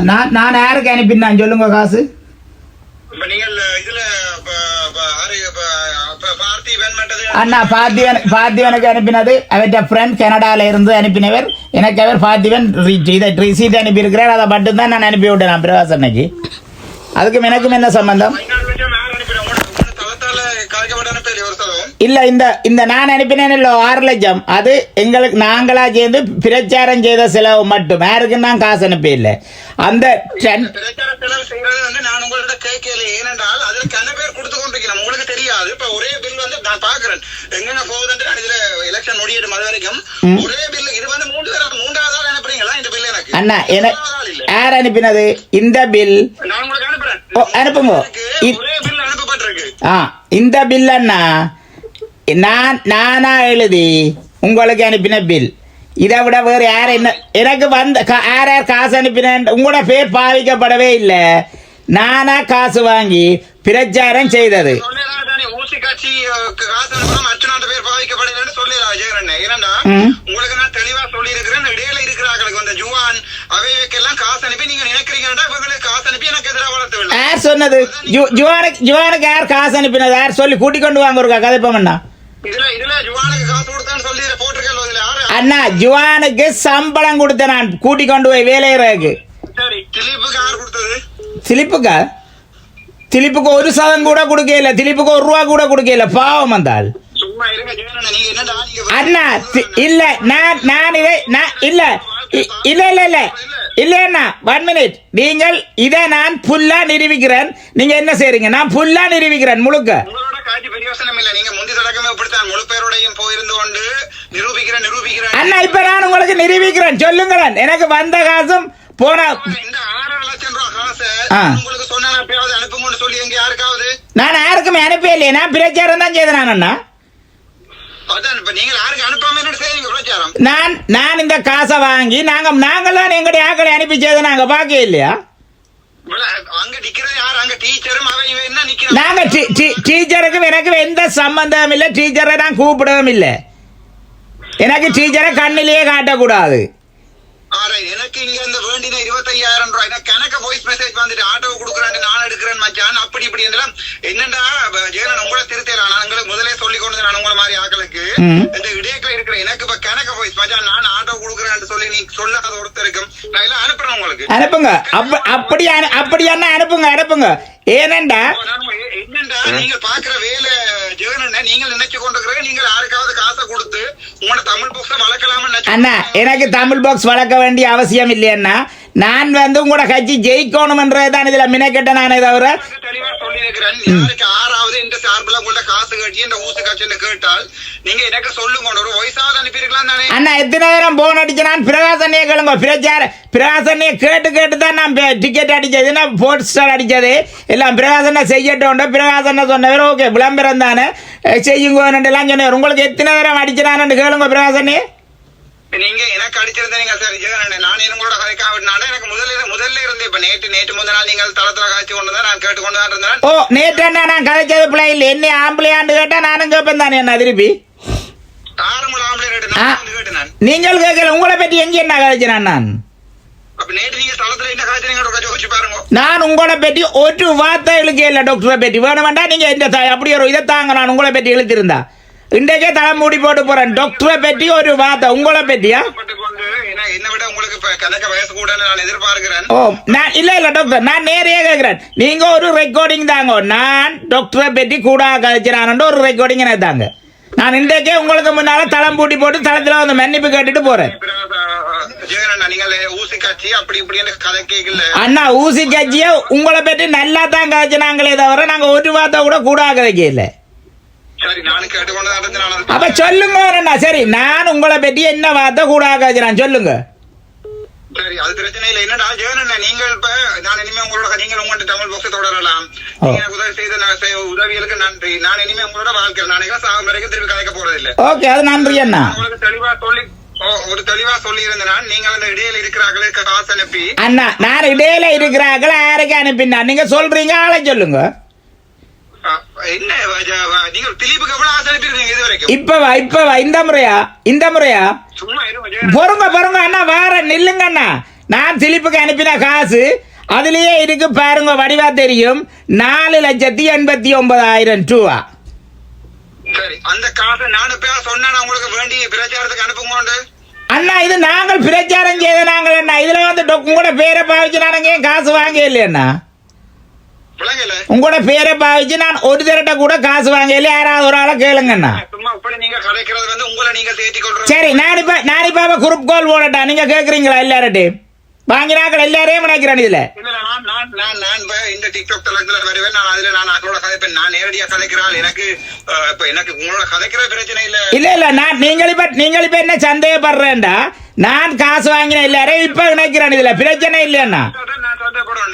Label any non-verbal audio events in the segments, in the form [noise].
நான் நான் யாருக்கு அனுப்பினான்? சொல்லுங்க காசு. அண்ணா பார்த்திவன் பார்த்திவனுக்கு அனுப்பினது. அவற்ற ஃப்ரெண்ட் கனடால இருந்து அனுப்பினவர். எனக்கு அவர் பார்த்திவன் இதை ரிசீட் அனுப்பியிருக்கிறார். அதை மட்டும்தான் நான் அனுப்பி விட்டேன் நான் பிரகாசன்னைக்கு அதுக்கும் எனக்கும் என்ன சம்பந்தம் பதினாலு லட்சம் யார் அனுப்பினா? உங்களோட- உங்களோட தளத்தால கலைக்கப்பட்ட அனுப்பல ஒரு சதம். இல்ல இந்த இந்த நான் அனுப்பினேன் இல்ல ஆறு லட்சம். அது எங்களுக்கு நாங்களா சேர்ந்து பிரச்சாரம் செய்த செலவு மட்டும். யாருக்கும் நான் காசு அனுப்பி இல்லை அந்த நான் உங்கள்ட்ட கேட்கல. ஏனென்றால் அதுல கன பேர் கொடுத்து கொண்டிருக்கிறேன் உங்களுக்கு தெரியாது. இப்ப ஒரே பில் வந்து நான் பாக்குறேன். எங்க போகுதுன்னு இதுல எலெக்ஷன் முடியிடும் அது வரைக்கும். ஒரே பில் இது வந்து மூன்று மூன்றாவது ஆள் அனுப்புறீங்களா? இந்த பில் எனக்கு. அண்ணா. யார் அனுப்பினது? இந்த பில் நான் உங்களுக்கு அனுப்புறேன். அனுப்புங்க. ஒரே பில் அனுப்பப்பட்டிருக்கு. ஆ இந்த பில் அண்ணா. நான் நானா எழுதி உங்களுக்கு அனுப்பின பில் இதை விட வேறு யார் என்ன எனக்கு வந்த யார் யார் காசு அனுப்பினேன் உங்களோட பேர் பாவிக்கப்படவே இல்லை. நானா காசு வாங்கி பிரச்சாரம் செய்தது. உங்களுக்கு நான் தெளிவா சொல்லி இருக்கிறேன் இடையில இருக்கிறார்களுக்கு அந்த ஜுவான் அவைவைக்கெல்லாம் காசு அனுப்பி நீங்க நினைக்கிறீங்கன்னா இவங்களுக்கு காசு அனுப்பி எனக்கு எதிராக வளர்த்து விடலாம். யார் சொன்னது? ஜுவானுக்கு ஜுவானுக்கு யார் காசு அனுப்பினது? யார் சொல்லி கூட்டிக் கொண்டு வாங்க ஒரு கதைப்பம் அண்ணா ஜுவானுக்கு சம்பளம் கொடுத்தேன் நான். கூட்டிக் கொண்டு போய் வேலையிறதுக்கு சரி திலீப்புக்கு திலிப்புக்கா? ஒரு சதம் கூட கொடுக்கல. திலிப்புக்கு ஒரு ரூபா கூட கொடுக்கல. பாவம் நீங்க அண்ணா இல்ல நான் நான் இதை நான் இல்ல. இல்ல இல்ல இல்ல. இல்ல அண்ணா ஒன் மினிட் நீங்கள் இதை நான் புல்லா நிரூபிக்கிறேன். நீங்க என்ன செய்றீங்க? நான் புல்லா நிரூபிக்கிறேன் முழுக்க. காட்சி பிரயோசனம் இல்ல. நீங்க முந்தி தொடக்கமே இப்படித்தான் முழு பேரோடையும் போயிருந்து கொண்டு நிரூபிக்கிறேன் நிரூபிக்கிறேன். அண்ணா இப்ப நான் உங்களுக்கு நிரூபிக்கிறேன். சொல்லுங்களேன் எனக்கு வந்த காசும் போன இந்த ஆறரை லட்சம் ரூபாய் காசை. உங்களுக்கு சொன்னா அனுப்புங்கன்னு சொல்லி எங்க யாருக்காவது? நான் யாருக்குமே அனுப்பவே இல்லையே. நான் பிரச்சாரம் தான் செய்தேன் நான் அண்ணா. நான் நான் இந்த காசை வாங்கி நாங்க நாங்களாம் எங்களுடைய ஆக்களை அனுப்பி செய்த நாங்க பார்க்க இல்லையா? நாங்க டீ- டீ- டீச்சருக்கும் எனக்கும் எந்த சம்பந்தமும் இல்லை. டீச்சரை நான் கூப்பிடவும் இல்லை. எனக்கு டீச்சரை கண்ணிலேயே காட்டக்கூடாது. எனக்கு இங்க இந்த வேண்டின இருபத்தையாயிரம் ரூபாய். எனக்கு கணக்க வாய்ஸ் மெசேஜ் வந்துட்டு ஆட்டோ கொடுக்குறேன் நான் எடுக்கிறேன் மச்சான். அப்படி இப்படி எல்லாம் என்னடா ஜெயலன் உங்களை திருத்தலாம் நான் உங்களுக்கு முதலே சொல்லி கொண்டு நான் உங்களை மாதிரி ஆக்களுக்கு. இந்த இடையக்கில் இருக்கிற எனக்கு இப்ப கணக்க வாய்ஸ் மச்சான் நான் ஆட்டோ கொடுக்குறேன்னு சொல்லி நீ சொல்லாத உங்களுக்கு? அனுப்புங்க. அப்ப அப்படி அனு- அப்படி என்ன அனுப்புங்க அனுப்புங்க ஏனண்டா என்னண்டா நீங்க பாக்குற வேலை ஜெகன் நீங்க நினைச்சு கொண்டிருக்கிற நீங்க யாருக்காவது காசை கொடுத்து உங்களோட தமிழ் புக்ஸ வளர்க்கலாம்னு அண்ணா எனக்கு தமிழ் பாக்ஸ் வளர்க்க வேண்டிய அவசியம் இல்லையண்ணா. நான் வந்து உங்களோட கட்சி ஜெயிக்கணும்ன்றது தான் இதுல மினக்கெட்ட நானே தவிர. ஆறாவது இந்த சார்பில் உங்களோட காசு கட்டி இந்த காட்சின்னு கேட்டால் நீங்க எனக்கு சொல்லுங்க ஒரு வயசாவது அனுப்பியிருக்கலாம் தானே அண்ணா எத்தனை நேரம் போன் அடிச்சு நான் பிரகாசனையே கேளுங்க பிரச்சார பிரகாசனையே கேட்டு கேட்டு தான் நான் டிக்கெட் அடிச்சது நான் போஸ்டர் அடிச்சது? எல்லாம் பிரகாசனை செய்யட்டும் பிரகாசனை சொன்னவர். ஓகே விளம்பரம் தானே. செய்யுங்க எல்லாம் சொன்னவர் உங்களுக்கு எத்தனை நேரம் அடிச்சினான்னு கேளுங்க பிரகாசனே நீங்க எனக்கு அடிச்சிருந்தா நீங்க சரி நான். கதைக்காவினால எனக்கு முதல்ல முதல்ல இருந்து இப்ப நேற்று நேற்று முந்தின நாள் நீங்கள் தளத்துல காய்ச்சி கொண்டு நான் கேட்டு கொண்டு தான் இருந்தேன். ஓ நேற்று என்ன நான் கதைச்சது பிள்ளை? இல்லை என்ன ஆம்பளையாண்டு கேட்டா நானும் கேட்பேன் தானே என்ன திருப்பி? ஆறு ஆம்பளை கேட்டு நான் நீங்கள் கேட்கல உங்களை பற்றி எங்க என்ன கதைச்சினான் நான்? நான் உங்களை பற்றி ஒரு வார்த்தை இழுக்க இல்லை டாக்டரை பற்றி. வேணுமெண்டா நீங்க இந்த அப்படி ஒரு இதை தாங்க நான் உங்களை பற்றி இழுத்திருந்தா இன்றைக்கே தலை மூடி போட்டு போறேன். டாக்டரை பற்றி ஒரு வார்த்தை. உங்களை பற்றியா நான் இல்ல இல்ல டாக்டர் நான் நேரையே கேட்கிறேன் நீங்க ஒரு ரெக்கார்டிங் தாங்க. நான் டாக்டரை பற்றி கூட கழிச்சினான்னு ஒரு ரெக்கார்டிங் எனக்கு தாங்க. நான் இன்றைக்கே உங்களுக்கு முன்னால தளம் பூட்டி போட்டு தளத்துல வந்து மன்னிப்பு கேட்டுட்டு போறேன். அண்ணா ஊசி கட்சிய உங்களை பற்றி நல்லா தான் கழிச்சினாங்களே தவிர நாங்க ஒரு வார்த்தை கூட கூட கதைக்கல. அப்ப சொல்லுங்க அண்ணா சரி நான் உங்களை பற்றி என்ன வார்த்தை கூட சொல்லுங்க சரி அது பிரச்சனை இல்லை என்னடா ஜெகன் அண்ணா நீங்கள் இப்ப நான் இனிமே உங்களோட நீங்கள் உங்கள்ட்ட தமிழ் பாக்ஸ் தொடரலாம். நீங்க எனக்கு உதவி செய்த நான் உதவிகளுக்கு நன்றி நான் இனிமே உங்களோட வாழ்க்கை நான் சாகும் வரைக்கும் திருப்பி கதைக்க போறது இல்ல ஓகே அது நன்றி அண்ணா உங்களுக்கு தெளிவா சொல்லி ஒரு தெளிவா சொல்லி இருந்தேன் நீங்கள் அந்த இடையில இருக்கிறார்களுக்கு காசு அனுப்பி அண்ணா நான் இடையில இருக்கிறாங்கள யாருக்கு அனுப்பினா நீங்க சொல்றீங்க ஆளை சொல்லுங்க என்ன வ- வ- நீங்க திலீப்புக்கு எவ்வளவு ஆசை அனுப்பியிருக்கீங்க இது வரைக்கும் இந்த முறையா இந்த முறையா சும்மா. பொறுங்க பொறுங்க அண்ணா வேற நில்லுங்க அண்ணா நான் திலிப்புக்கு அனுப்பின காசு அதுலயே இருக்கு பாருங்க வடிவா தெரியும் நாலு லட்சத்தி எண்பத்தி ஒன்பதாயிரம் ரூபா சரி அந்த காசை நான் இப்ப சொன்னா உங்களுக்கு வேண்டி பிரச்சாரத்துக்கு அனுப்புங்க அண்ணா இது நாங்கள் பிரச்சாரம் செய்த நாங்கள் என்ன இதுல வந்து டொ- உங்களோட பேரை பாவிச்சு நானுங்க ஏன் காசு வாங்க இல்லையண்ணா உங்களோட பேரை பாவிச்சு நான் ஒரு திரட்ட கூட காசு வாங்க இல்லை யாராவது ஒரு ஆளை கேளுங்கண்ணா. சரி நான் இப்ப நான் இப்ப குரூப் கால் போடட்டா? நீங்க கேக்குறீங்களா எல்லார்ட்டையும் வாங்கினாக்கள் எல்லாரையும் நினைக்கிறேன் இதுல. இந்த டிக்டாக் தளத்துல வருவேன். நான் அதுல நான் அவங்களோட கதைப்பேன் நான் நேரடியா கதைக்கிறாள். எனக்கு அஹ், இப்ப எனக்கு உங்களோட கதைக்கிற பிரச்சனை இல்ல. இல்ல இல்ல நான் நீங்கள் இப்ப நீங்கள் இப்ப என்ன சந்தேகப்படுறேன்டா? நான் காசு வாங்கின எல்லாரையும் இப்ப நினைக்கிறேன் இதுல. பிரச்சனை சொல்றேன்,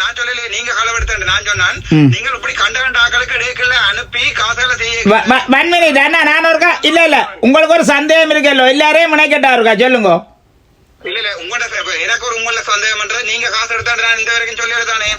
நான் சொல்லல நீங்க களவெடுத்தேன் நான் சொன்னான். நீங்கள் இப்படி கண்ட கண்ட ஆக்களுக்கு அனுப்பி செய்ய மினிட் அண்ணா நான் ஒருக்கா இல்ல இல்ல. உங்களுக்கு ஒரு சந்தேகம் இருக்கല്ലോ எல்லாரையும் நினைக்கட்டா இருக்கா? சொல்லுங்க. இல்ல இல்ல உங்களோட எனக்கு ஒரு உங்கள சந்தேகம் நீங்க காசு எடுத்தாண்டு நான் இந்த வரைக்கும் சொல்லி தானே?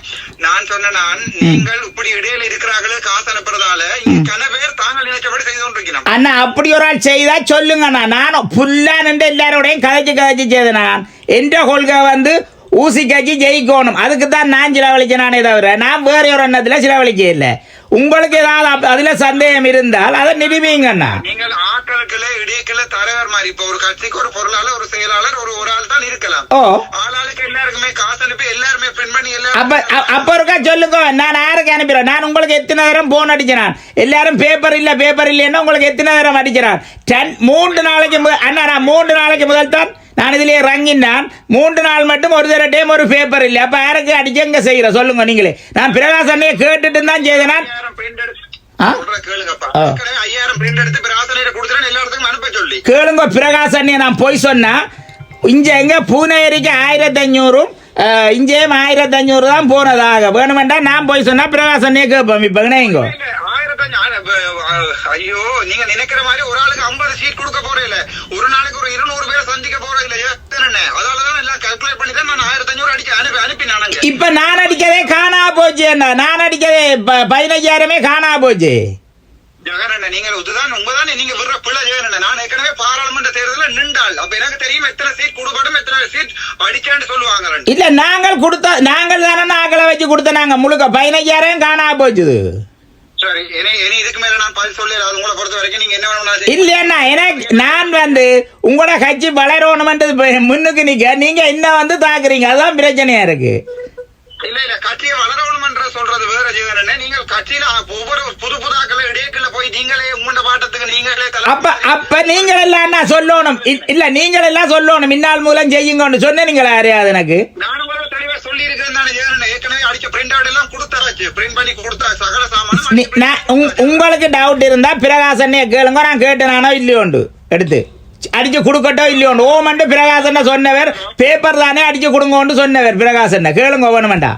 நான் சொன்ன நான் நீங்கள் இப்படி இடையில இருக்கிறார்களே காசு அனுப்புறதால கன பேர் தாங்கள் நினைச்சபடி செய்து கொண்டிருக்கணும் அண்ணா அப்படி ஒரு ஆள் செய்தா சொல்லுங்கண்ணா நானும் புல்லா நின்று எல்லாரோடையும் கதைச்சு கதைச்சு செய்த நான் என்ற கொள்கை வந்து ஊசி கட்சி ஜெயிக்கணும். அதுக்கு தான் நான் செலவழிச்சேன் நானே தவிர நான் வேற ஒரு எண்ணத்துல செலவழிக்க இல்லை. உங்களுக்கு ஏதாவது அதுல சந்தேகம் இருந்தால் அதை நிரூபிங்கண்ணா. நீங்கள் ஆட்களுக்குள்ள இடைக்குள்ள தலைவர் மாதிரி. இப்ப ஒரு கட்சிக்கு ஒரு பொருளாளர் ஒரு செயலாளர் ஒரு ஒரு ஆள் தான் இருக்கலாம். ஓ. ஆளாளுக்கு எல்லாருக்குமே காசு அனுப்பி எல்லாருமே பிரிண்ட் பண்ணி எல்லாரும் அப்ப அப்ப இருக்கா சொல்லுங்க. நான் யாருக்கு அனுப்பிடுறேன்? நான் உங்களுக்கு எத்தனை தரம் போன் அடிக்கிறேன் எல்லாரும் பேப்பர் இல்ல பேப்பர் இல்லைன்னா உங்களுக்கு எத்தனை தரம் அடிக்கிறேன் மூன்று நாளைக்கு அண்ணா நான் மூன்று நாளைக்கு முதல் தான் நான் இதுலயே ரங்கினான் மூன்று நாள் மட்டும் ஒரு தர டைம் ஒரு பேப்பர் இல்லை. அப்ப யாருக்கு அடிச்சு எங்க செய்யற? சொல்லுங்க நீங்களே. நான் பிரகாஷ் அண்ணையை கேட்டுட்டு தான் செய்தேன்? கேளுங்க பிரகாஷ் அண்ணியை நான் போய் சொன்னா. இங்க எங்க? பூனேரிக்கு ஆயிரத்தி அஞ்சூறும் இங்கேயும் ஆயிரத்தி அஞ்சூறு தான் போனதாக. வேணுமெண்டா நான் போய் சொன்னா பிரகாஷ் அண்ணியை கேட்போம். இப்ப இங்கோ ஐயோ நீங்க நினைக்கிற மாதிரி ஒரு ஆளுக்கு ஐம்பது சீட் கொடுக்க போறே இல்ல. ஒரு நாளைக்கு ஒரு இருநூறு பேரை சந்திக்க போறே இல்ல. ஏத்தனே அதனாலதான் எல்லாம் கால்குலேட் பண்ணி தான் நான் ஆயிரத்தி அஞ்சூறு அடிச்சு அனுப்பி அனுப்பினானுங்க இப்ப நான் அடிக்கதே காணா போச்சு நான் அடிக்கதே ப- பதினஞ்சாயிரமே காணா போச்சு. ஜெகனண்ண நீங்க இதுதான் உங்கதானே நீங்க விடுற பிள்ளை ஜெகனண்ண. நான் ஏற்கனவே பாராளுமன்ற தேர்தலில் நின்றாள். அப்ப எனக்கு தெரியும் எத்தனை சீட் கொடுக்கணும் எத்தனை சீட் அடிச்சேன்னு சொல்லுவாங்க. இல்ல நாங்கள் கொடுத்த நாங்கள் தானே நாங்களை வச்சு கொடுத்த நாங்க. முழுக்க பதினஞ்சாயிரம் காணா போச்சுது. நான் நீங்க இல்லையா எனக்கு நான் வந்து உங்களோட கட்சி வளரணுமென்றது முன்னுக்கு நிக்க. நீங்க இன்னும் வந்து தாக்குறீங்க. அதுதான் பிரச்சனையா இருக்கு. இல்ல இல்ல கட்சியை வளரணும்ன்ற சொல்றது வேற ஜீவனண்ணே. நீங்கள் கட்சியில ஒவ்வொரு புது புதாக்களை இடையக்குள்ள போய் நீங்களே உங்களோட பாட்டத்துக்கு நீங்களே அப்ப அப்ப நீங்கள் எல்லாம் என்ன சொல்லணும். இல்ல நீங்கள் எல்லாம் சொல்லணும். இந்நாள் மூலம் செய்யுங்கன்னு சொன்னீங்களா யாரையாவது எனக்கு? நான் உங்களுக்கு தெளிவா சொல்லி இருக்கேன் தானே அடிச்ச பிரிண்ட் அவுட் எல்லாம் கொடுத்தாச்சு. பிரிண்ட் பண்ணி கொடுத்தா சகல சாமானும் நீ- நான் உங்- உங்களுக்கு டவுட் இருந்தா பிரகாசன்னைய கேளுங்க. நான் கேட்டு நானோ இல்லையோண்டு எடுத்து. அடிச்சு கொடுக்கட்டோ இல்லையோண்டு ஓமண்டு பிரகாசன்ன சொன்னவர். பேப்பர் தானே அடிச்சு கொடுங்கோண்டு சொன்னவர் பிரகாசன்ன கேளுங்க வேணுமெண்டா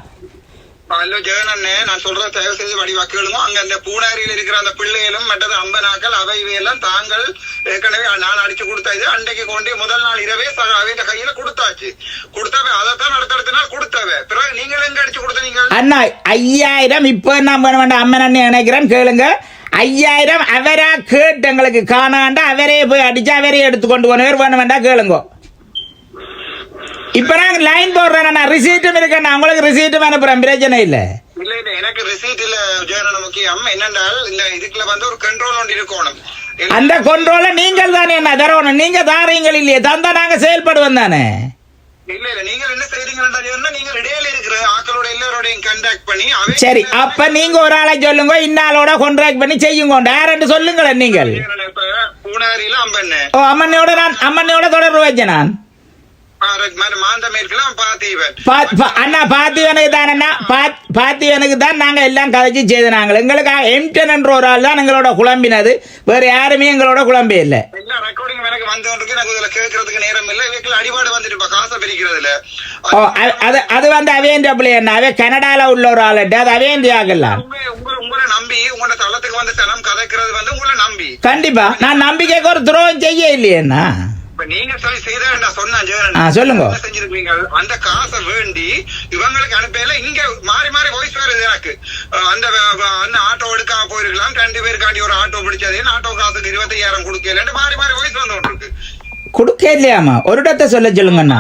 ஹலோ ஜெகனண்ணே நான் சொல்ற தயவு செய்து வடிவா கேளுங்க அங்க அந்த பூனாரியில் இருக்கிற அந்த பிள்ளைகளும் மற்றது அம்பனாக்கள் அவை இவையெல்லாம் தாங்கள் ஏற்கனவே நான் அடிச்சு கொடுத்த இது அன்றைக்கு கொண்டு முதல் நாள் இரவே அவையிட்ட கையில கொடுத்தாச்சு. கொடுத்தவ அதைத்தான் அடுத்தடுத்த நாள் கொடுத்தவ. பிறகு நீங்கள் எங்க அடிச்சு கொடுத்தீங்க? அண்ணா ஐயாயிரம் இப்போ என்ன பண்ண வேண்டாம்? அம்மன் அண்ணன் நினைக்கிறேன் கேளுங்க. ஐயாயிரம் அவரா கேட்டு எங்களுக்கு காணாண்டா அவரே போய் அடிச்சு அவரே எடுத்து கொண்டு போனவர் வேணும் வேண்டாம் கேளுங்க. இப்ப நாங்க லைன் போடுறேன் நான் ரிசீட்டும் இருக்கேன் நான் உங்களுக்கு ரிசீட்டும் அனுப்புறேன். பிரச்சனை இல்லை. இல்ல இல்ல. எனக்கு ரிசீட் இல்ல ஜெயரண முக்கியம். என்னென்றால் இந்த இதுக்குள்ள வந்து ஒரு கண்ட்ரோல் ஒன்று இருக்கணும். அந்த கொண்ட்ரோல நீங்கள் தானே என்ன தரணும். நீங்க தாரீங்கள் இல்லையே. தந்தா நாங்க செயல்படுவோம் தானே. இல்ல இல்ல. நீங்க என்ன செய்றீங்கன்னா நீங்க இடையில இருக்கிற ஆக்களோட எல்லாரோடையும் கண்டாக்ட் பண்ணி சரி அப்ப நீங்க ஒரு ஆளை சொல்லுங்க. இன்னாலோட கான்ட்ராக்ட் பண்ணி செய்யுங்க. யாரென்று சொல்லுங்களேன் நீங்கள். பூனாரியில ஓ அம்மனையோட நான் அம்மனையோட தொடர்பு வச்சேன் நான். அண்ணா பாத்திவனுக்கு தான் அண்ணா. பா- பாத்திவனுக்கு தான் நாங்க எல்லாம் கதைச்சு செய்த நாங்கள் எங்களுக்கு எம்டன் என்ற ஒரு ஆள் தான் எங்களோட குழம்பினது. வேற யாருமே எங்களோட குழம்பே இல்லை. அது வந்து அப்படி என்ன அவே கனடால உள்ள ஒரு ஆள். அது அவேண்டி ஆகலாம் கண்டிப்பா. நான் நம்பிக்கைக்கு ஒரு துரோகம் செய்ய இல்லையேண்ணா நீங்க சொல்லி செய்த நான் சொன்னேன் சொல்லுங்க. செஞ்சிருப்பீங்க அந்த காசை வேண்டி இவங்களுக்கு அனுப்பல இங்க மாறி மாறி வாய்ஸ் வருது எனக்கு அந்த அந்த ஆட்டோ எடுக்காம போயிருக்கலாம். ரெண்டு பேருக்காண்டி ஒரு ஆட்டோ பிடிச்சது. ஆட்டோ காசுக்கு இருபத்தையாயிரம் கொடுக்கல மாறி மாறி வாய்ஸ் வந்து இருக்கு. கொடுக்க இல்லையாமா ஒரு இடத்த சொல்ல சொல்லுங்கண்ணா.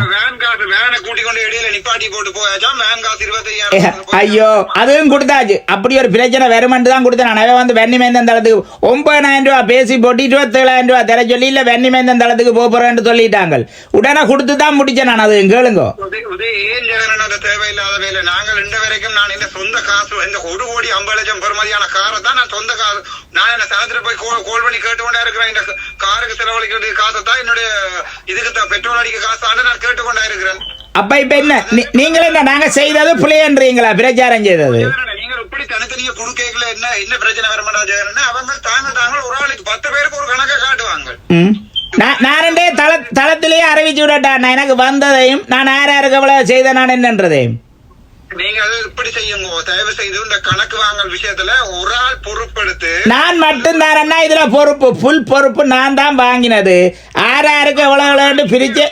ஐயோ அதுவும் கொடுத்தாச்சு. அப்படி ஒரு பிரச்சனை வருமென்று தான் கொடுத்தேன். நான் வந்து வெண்ணிமேந்தன் தளத்துக்கு ஒன்பதாயிரம் ரூபா பேசி போட்டு இருபத்தேழாயிரம் ரூபா தர சொல்லி இல்லை வெண்ணிமேந்தன் தளத்துக்கு போக போறேன்னு சொல்லிட்டாங்க உடனே கொடுத்து தான் முடிச்சேன் நான் அது கேளுங்க. தேவையில்லாத வேலை? நாங்கள் இந்த வரைக்கும் நான் இந்த சொந்த காசு இந்த ஒரு கோடி ஐம்பது லட்சம் பெறுமதியான காரை தான் நான் சொந்த காசு. நான் என்ன சாயந்தரம் போய் கோல் பண்ணி கேட்டு கொண்டே இருக்கிறேன். இந்த காருக்கு செலவழிக்கிறது காசை தான் என்னுடைய இதுக்கு தான் பெட்ரோல் அடிக்க காசாண்டு நான் கேட்டு கொண்டே இருக்கிறேன் அப்ப இப்ப என்ன? நீ- நீங்களே என்ன நாங்க செய்தது பிள்ளைன்றீங்களா பிரச்சாரம் செய்தது? இப்படி தனித்தனியா குடுக்கல என்ன என்ன பிரச்சனை வர அவங்க தாங்க தாங்க ஒரு ஆளுக்கு பத்து பேருக்கு ஒரு கணக்கை காட்டுவாங்க. நான் நானே தள தளத்திலேயே அறிவிச்சு விடட்டா? நான் எனக்கு வந்ததையும் நான் யார் யாருக்கு எவ்வளவு செய்த நான் என்னன்றதையும்? நீங்கள் இப்படி செய்யுங்க. தயவு செய்து இந்த கணக்கு வாங்கல் விஷயத்துல ஒரு ஆள் பொறுப்பெடுத்து நான் மட்டும் தானே இதுல பொறுப்பு. ஃபுல் பொறுப்பு நான் தான் வாங்கினது. யார் யாருக்கு எவ்வளவு பிரிச்சு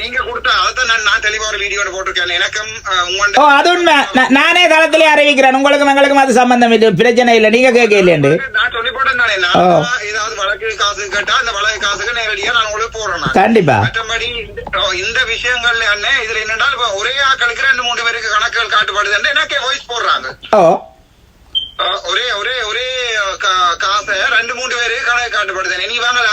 நீங்க கொடுத்த அதான் நான் நான் தெளிவா ஒரு வீடியோட போட்டிருக்கேன். எனக்கும் ஓ அது உண்மை. நான் தளத்திலே அறிவிக்கிறேன். உங்களுக்கும் எங்களுக்கும் அது சம்பந்தம் இல்லை. பிரச்சனை இல்லை. நீங்க கேட்க இல்லையாண்டு நான் சொல்லி போட்டேன் நான். ஏதாவது வழக்கு காசு கேட்டா அந்த வழக்கு காசுக்கு நேரடியா நான் உங்களுக்கு போடுறேன். கண்டிப்பா. மற்றபடி இந்த- விஷயங்கள்ல அண்ணே இதுல என்னன்னா இப்ப ஒரே ஆட்களுக்கு ரெண்டு மூணு பேருக்கு கணக்குகள் காட்டுப்படுது எனக்கே வாய்ஸ் போடுறாங்க. ஒரே ஒரே ஒரே காசை ரெண்டு மூணு பேருக்கு கணக்கு காட்டுப்படுது நீ வாங்க யார் கல்லர் யார்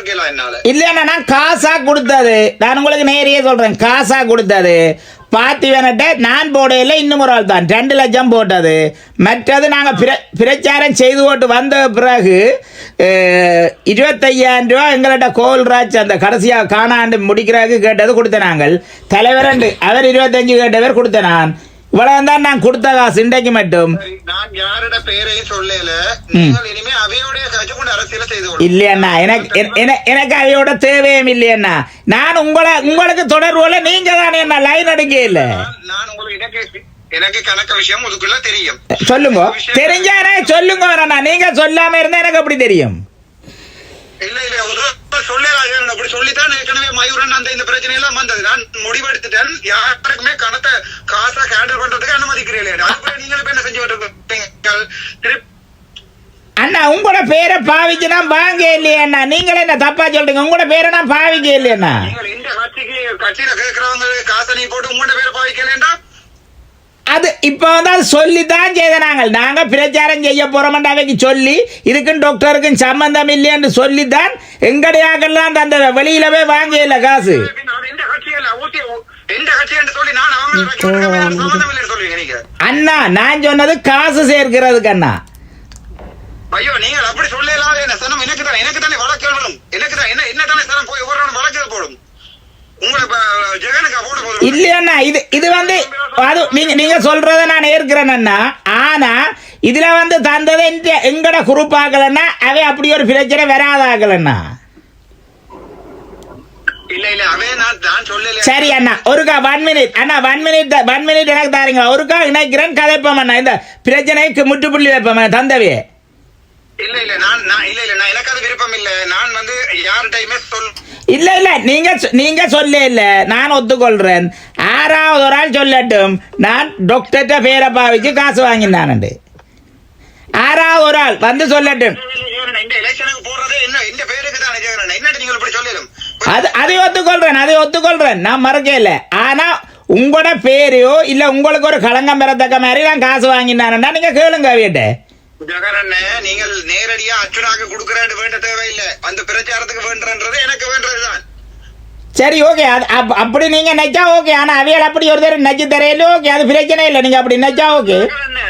நல்லவர்னு பாத்துட்டு என்னால? இல்லைண்ணா நான் காசா கொடுத்தது. நான் உங்களுக்கு நேரையே சொல்றேன் காசா கொடுத்தது. பார்த்திவன்கிட்ட நான் போடையில இன்னும் ஒரு ஆள் தான். ரெண்டு லட்சம் போட்டது. மற்றது நாங்கள் பிர பிரச்சாரம் செய்து போட்டு வந்த பிறகு இருபத்தையாயிரம் ரூபா எங்கள்கிட்ட கோல்ராஜ் அந்த கடைசியாக காணாண்டு முடிக்கிறதுக்கு கேட்டது கொடுத்த நாங்கள் தலைவர் அவர் இருபத்தஞ்சு கேட்டவர் கொடுத்த நான் இவ்வளவு தான் நான் கொடுத்த காசு இன்றைக்கு மட்டும். நான் யாரோட பேரையும் சொல்லல. இனிமே அவையோடைய கட்சி கொண்டு அரசியல செய்து. இல்லையண்ணா எனக்கு என- என- எனக்கு அவையோட தேவையும் இல்லையண்ணா. நான் உங்களை உங்களுக்கு தொடர்புல நீங்க தானே என்ன லைன் அடிக்க இல்ல? நான் உங்களுக்கு எனக்கு எனக்கு கணக்க விஷயம் அதுக்குள்ள தெரியும். சொல்லுங்க. தெரிஞ்சானே சொல்லுங்க வேணா நீங்க சொல்லாம இருந்தா எனக்கு அப்படி தெரியும்? இல்ல இல்ல சொல்லலாம் அப்படி சொல்லித்தான் ஏற்கனவே மயூரன் அந்த இந்த பிரச்சனை எல்லாம் வந்தது. நான் முடிவெடுத்துட்டேன். யாருக்குமே கணத்தை நீங்கள் என்ன செஞ்சு அண்ணா உங்களோட பேரை பாவிச்சு நான் வாங்க இல்லையண்ணா நீங்களே என்ன தப்பா சொல்றீங்க? உங்களோட பேரை நான் பாவிக்க நீங்கள் இந்த கட்சிக்கு கட்சியில கேட்கறவங்க காசை நீ போட்டு உங்களோட பேரை பாவிக்கலேண்டா அது இப்போ வந்து அது சொல்லி தான் செய்த நாங்கள். நாங்க பிரச்சாரம் செய்ய போறோம்னு அவைக்கு சொல்லி இதுக்கும் டாக்டருக்கும் சம்பந்தம் இல்லைன்னு சொல்லி தான் எங்கடையாக்கெல்லாம் அந்த வெளியில போய் வாங்க இல்லை காசு. அண்ணா நான் சொன்னது காசு சேர்க்கிறதுக்கு அண்ணா. ஐயோ நீங்கள் அப்படி சொல்லலாம் என்ன சனம் எனக்கு தானே எனக்கு தானே வழக்கு வேணும் எனக்கு தான் என்ன என்ன தானே சனம் போய் ஒவ்வொரு வழக்கு போடும். இல்லையண்ணா இது இது வந்து அது நீங்க நீங்க சொல்றத நான் ஏற்கிறேன் அண்ணா. ஆனா இதுல வந்து தந்ததை எங்க- எங்கட குரூப் ஆகலன்னா அவை அப்படி ஒரு பிரச்சனை வராதாகலண்ணா இல்ல இல்ல அவே நான் நான் சொல்லல சரி அண்ணா ஒருக்கா ஒன் மினிட் அண்ணா ஒன் மினிட் ஒன் மினிட் எனக்கு தாருங்க. ஒருக்கா இணைக்கிறேன் கதைப்போம் அண்ணா. இந்த பிரச்சனைக்கு முற்றுப்புள்ளி வைப்போம் தந்தவே இல்ல இல்ல நான் இல்ல இல்ல நான் எனக்கு அது விருப்பம் இல்ல. நான் வந்து யார்கிட்டயுமே சொல் இல்ல இல்ல நீங்க நீங்க சொல்ல இல்ல. நான் ஒத்துக்கொள்றேன். ஆறாவது ஒரு ஆள் சொல்லட்டும். நான் டாக்டர்கிட்ட பேரை பாவிச்சு காசு வாங்கினானுண்டு. ஆறாவது ஒரு ஆள் வந்து சொல்லட்டும். இந்த எலெக்ஷனுக்கு போறதே என்ன இந்த பேருக்கு தானே என்ன நீங்க இப்படி சொல்லலும் அது அதை ஒத்துக்கொள்றேன் அதை ஒத்துக்கொள்றேன். நான் மறக்கல ஆனா உங்களோட பேரையோ இல்ல உங்களுக்கு ஒரு களங்கம் பெறத்தக்க மாதிரி நான் காசு வாங்கினானுண்டா நீங்க கேளுங்க வீட்டை நீங்கள் நேரடியா அச்சுனாக்கு கொடுக்கறேன்னு வேண்ட தேவையில்லை. அந்த பிரச்சாரத்துக்கு வேண்டன்றது எனக்கு வேண்டதுதான். சரி ஓகே. அது அப்- அப்படி நீங்க நெச்சா ஓகே. ஆனா அவியல் அப்படி ஒரு தடவை நெச்சு தரையில ஓகே. அது பிரச்சனை இல்லை. நீங்க அப்படி நெச்சா ஓகே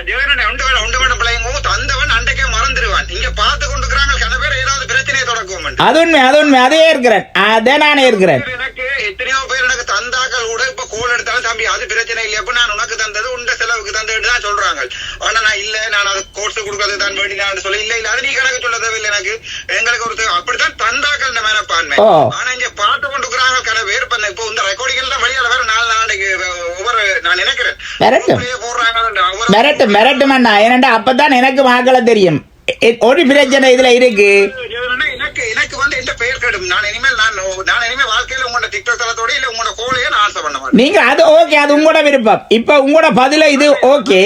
ஜெகன் உண்டு வேணும் உண்டு வேணும் பிள்ளைங்க தந்தவன் அண்டைக்கே மறந்துடுவான் இங்க பார்த்து கொண்டுக்கிறாங்க கன பேர் ஏதாவது பிரச்சனையை தொடக்குவோம் அது உண்மை அது உண்மை. அதே இருக்கிறேன். அதே நானே இருக்கிறேன். எனக்கு எத்தனையோ பேர் எனக்கு தந்தாக்கள் கூட இப்ப கோல் எடுத்தாலும் தம்பி அது பிரச்சனை இல்லை அப்ப நான் உனக்கு தந்தது உண்ட செலவுக்கு தந்ததுன்னு தான் சொல்றாங்க. ஆனா நான் இல்ல நான் அது கோர்ஸ் கொடுக்கறது தான் வேண்டி நான் சொல்ல இல்ல இல்ல அது நீ கணக்கு சொல்ல தேவையில்லை எனக்கு. எங்களுக்கு ஒரு. அப்படித்தான் தந்தாக்கள் இந்த மேனப்பான்மை. ஆனா இங்க பார்த்து கொண்டுக்கிறாங்க கன பேர் இப்ப இந்த- இப்போ இந்த ரெக்கார்டிங் தான் வெளியால வேற நாலு நாளைக்கு ஒவ்வொரு நான் நினைக்கிறேன். வரட்டும். ஊர்லயே போடுறாங்க ஒவ்வொரு- மிரட்டு மிரட்டும் அண்ணா ஏனண்டா அப்பதான் எனக்கு மாக்களை தெரியும். ஒரு பிரச்சனை இதுல இருக்கு. எனக்கு எனக்கு வந்து எந்த பெயர் கெடும். நான் இனிமேல் நான் நான் இனிமேல் வாழ்க்கையில உங்களோட டிக்டாக் தளத்தோட இல்ல உங்களோட கோலையே நான் ஆன்சர் பண்ண மாட்டேன். நீங்க அது ஓகே அது உங்களோட விருப்பம். இப்ப உங்களோட பதில இது ஓகே.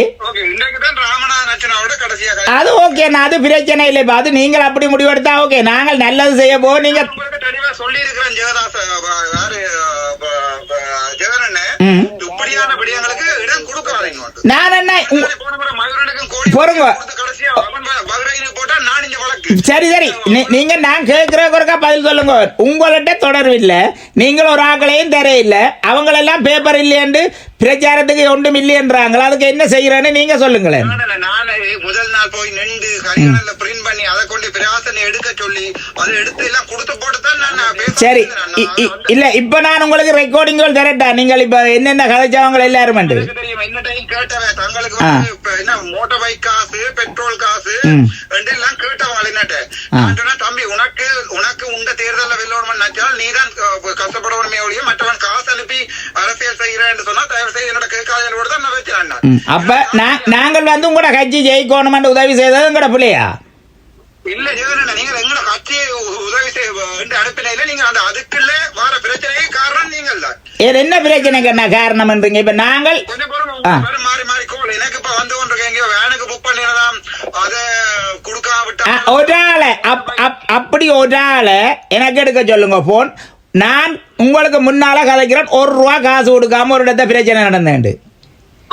இன்றைக்கு தான் ராமநாதன் அர்ச்சனாவோட கடைசியாக அது ஓகே நான் அது பிரச்சனை இல்லை. இப்ப அது நீங்கள் அப்படி முடிவெடுத்தா ஓகே நாங்கள் நல்லது செய்ய போ நீங்க தெளிவா சொல்லி இருக்கிறேன் ஜெகதாச ப- யாரு ஜெகனண்ணே. இப்படியான விடயங்களுக்கு இடம் கொடுக்காதீங்க நான் என்ன பொறுங்க. சரி சரி. நீங்க நான் கேட்கிற குறைக்கா பதில் சொல்லுங்க. உங்கள்கிட்ட தொடர்பு இல்ல. நீங்கள் ஒரு ஆக்களையும் தர இல்ல அவங்களெல்லாம் பேப்பர் இல்லையென்று பிரச்சாரத்துக்கு ஒன்றும் இல்லையன்றாங்களா அதுக்கு என்ன செய்யறேன்னு நீங்க சொல்லுங்களேன். நானே முதல் நாள் போய் நின்று ஹரியானால பிரிண்ட் பண்ணி அதை கொண்டு பிராசனை எடுக்க சொல்லி அதை எடுத்து எல்லாம் கொடுத்து போட்டு தான் நான் சரி. இல்ல இப்ப நான் உங்களுக்கு ரெக்கார்டிங்கள் தரட்டா? நீங்கள் இப்ப என்னென்ன கதைச்சவங்க எல்லாரும் என்ன டைம் கேட்டவன். தங்களுக்கு என்ன மோட்டார் பைக் காசு பெட்ரோல் காசு. ம். ரெண்டு எல்லாம். நான் சொன்னேன், தம்பி உனக்கு உனக்கு உண்ட தேர்தல்ல வெல்லணும்னு நினைச்சால் நீ தான் கஷ்டப்படணுமே ஒழிய மற்றவன் காசு அனுப்பி அரசியல் செய்கிறேன்னு சொன்னா தயவு செய்து என்னோட கேட்காத தான் நான் வச்சேன் நான். ம், அப்ப நாங்கள் வந்து உங்களோட கட்சி ஜெயிக்கணுமென்று உதவி செய்தது உங்களோட பிள்ளையா? இல்ல ஜெகன் நீங்க எங்களோட கட்சியை உதவி செய்ய என்று அனுப்பினையில நீங்க அந்த அதுக்குள்ள வர பிரச்சனையே காரணம் நீங்கள் தான் இது என்ன பிரச்சனைக்கு என்ன இப்ப நாங்கள் கோல் எனக்கு இப்ப விட்டா ஒரு ஆளை அப் அப்- அப்படி ஒரு ஆளை எனக்கு எடுக்க சொல்லுங்க போன் நான் உங்களுக்கு முன்னால கதைக்கிறேன். ஒரு ரூபா காசு கொடுக்காம ஒரு இடத்த பிரச்சனை நடந்தேன்